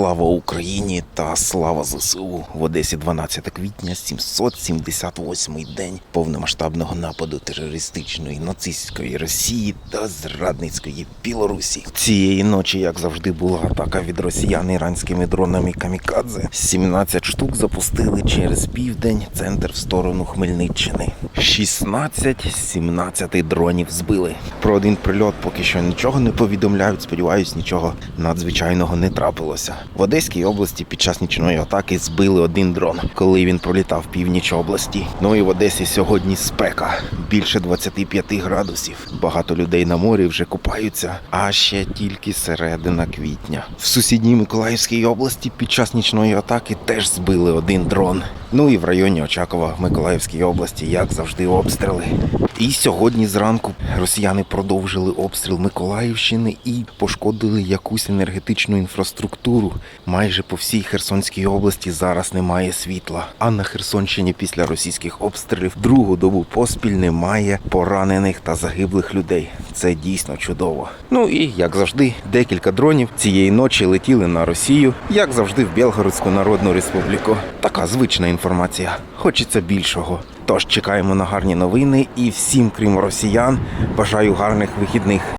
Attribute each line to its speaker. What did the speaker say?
Speaker 1: Слава Україні та слава ЗСУ в Одесі 12 квітня, 778-й день повномасштабного нападу терористичної нацистської Росії та зрадницької Білорусі. Цієї ночі, як завжди, була атака від росіян іранськими дронами Камікадзе. 17 штук запустили через південь центр в сторону Хмельниччини. 16 з 17 дронів збили. Про один прильот поки що нічого не повідомляють. Сподіваюсь, нічого надзвичайного не трапилося. В Одеській області під час нічної атаки збили один дрон, коли він пролітав північ області. Ну і в Одесі сьогодні спека більше 25 градусів. Багато людей на морі вже купаються, а ще тільки середина квітня. В сусідній Миколаївській області під час нічної атаки теж збили один дрон. Ну і в районі Очакова Миколаївській області, як завжди, обстріли. І сьогодні зранку росіяни продовжили обстріл Миколаївщини і пошкодили якусь енергетичну інфраструктуру. Майже по всій Херсонській області зараз немає світла. А на Херсонщині після російських обстрілів другу добу поспіль немає поранених та загиблих людей. Це дійсно чудово. Ну і як завжди, декілька дронів цієї ночі летіли на Росію, як завжди, в Білгородську Народну Республіку. Така звична інформація. Хочеться більшого. Тож чекаємо на гарні новини і всім, крім росіян, бажаю гарних вихідних.